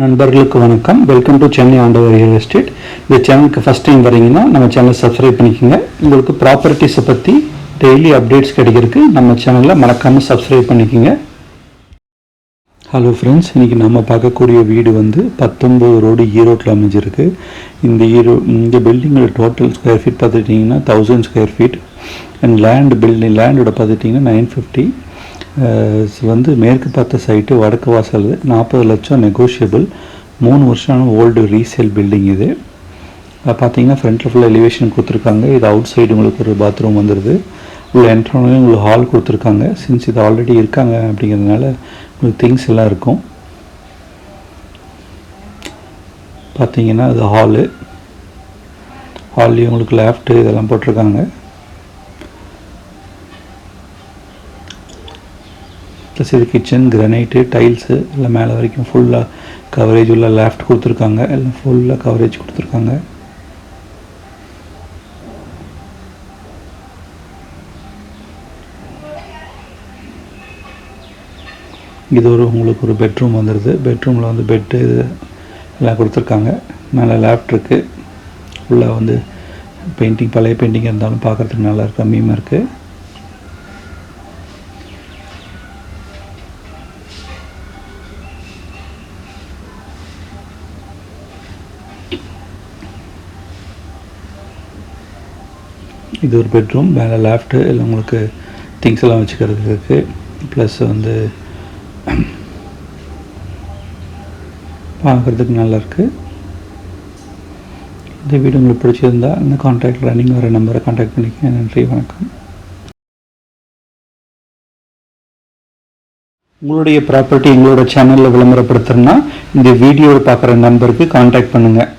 நண்பர்களுக்கு வணக்கம். Welcome to Chennai ஆண்டவர் ரியல் எஸ்டேட் இந்த சேனலுக்கு ஃபஸ்ட் டைம் வரீங்கன்னா நம்ம சேனலை சப்ஸ்கிரைப் பண்ணிக்கோங்க. உங்களுக்கு ப்ராப்பர்ட்டிஸை பற்றி டெய்லி அப்டேட்ஸ் கிடைக்கிறதுக்கு நம்ம சேனலில் மறக்காமல் சப்ஸ்கிரைப் பண்ணிக்கோங்க. ஹலோ ஃப்ரெண்ட்ஸ் இன்றைக்கி நம்ம பார்க்கக்கூடிய வீடு வந்து பத்தொம்பது ரோடு ஈரோட்டில் அமைஞ்சிருக்கு. இந்த ஈரோ இந்த பில்டிங்கோட டோட்டல் ஸ்கொயர் ஃபீட் பார்த்துட்டிங்கன்னா thousand square feet and land building லேண்டோட பார்த்துட்டிங்கன்னா நைன் ஃபிஃப்டி வந்து மேற்கு பார்த்த சைட்டு வடக்கு வாசல் நாற்பது லட்சம் நெகோஷியபிள் மூணு வருஷம் ஓல்டு ரீசேல் பில்டிங் இது. பார்த்தீங்கன்னா ஃப்ரண்ட்டில் ஃபுல்லாக எலிவேஷன் கொடுத்துருக்காங்க. இது அவுட் சைடு உங்களுக்கு ஒரு பாத்ரூம் வந்துடுது உள்ள என்ட்ரோனே உங்களுக்கு ஹால் கொடுத்துருக்காங்க. சின்ஸ் இது ஆல்ரெடி இருக்காங்க அப்படிங்கிறதுனால உங்களுக்கு திங்ஸ் எல்லாம் இருக்கும். பார்த்தீங்கன்னா அது ஹாலு ஹால்லேயும் உங்களுக்கு லேஃப்ட்டு இதெல்லாம் போட்டிருக்காங்க. ப்ளஸ் இது கிச்சன் கிரனைட்டு டைல்ஸு எல்லாம் மேலே வரைக்கும் ஃபுல்லாக கவரேஜ் உள்ள லேஃப்ட் கொடுத்துருக்காங்க. எல்லாம் ஃபுல்லாக கவரேஜ் கொடுத்துருக்காங்க. இது ஒரு உங்களுக்கு ஒரு பெட்ரூம் வந்துடுது பெட்ரூமில் வந்து பெட்டு எல்லாம் கொடுத்துருக்காங்க. மேலே லேப்ட் இருக்குது உள்ளே வந்து பெயிண்டிங் பழைய பெயிண்டிங் இருந்தாலும் பார்க்குறதுக்கு நல்லா இருக்கு? கம்மியமாக இருக்குது இது ஒரு பெட்ரூம் மேலே லேஃப்ட்டு இல்லை உங்களுக்கு திங்ஸ் எல்லாம் வச்சுக்கிறதுக்கு இருக்குது ப்ளஸ் வந்து பார்க்குறதுக்கு நல்லா இருக்குது இந்த வீடு உங்களுக்கு பிடிச்சிருந்தா இந்த கான்டாக்ட் ரன்னிங் வர நம்பரை கான்டாக்ட் பண்ணிக்கங்க. நன்றி வணக்கம். உங்களுடைய ப்ராப்பர்ட்டி எங்களோட சேனலில் விளம்பரப்படுத்துறதுன்னா இந்த வீடியோவை பார்க்குற நம்பருக்கு கான்டாக்ட் பண்ணுங்கள்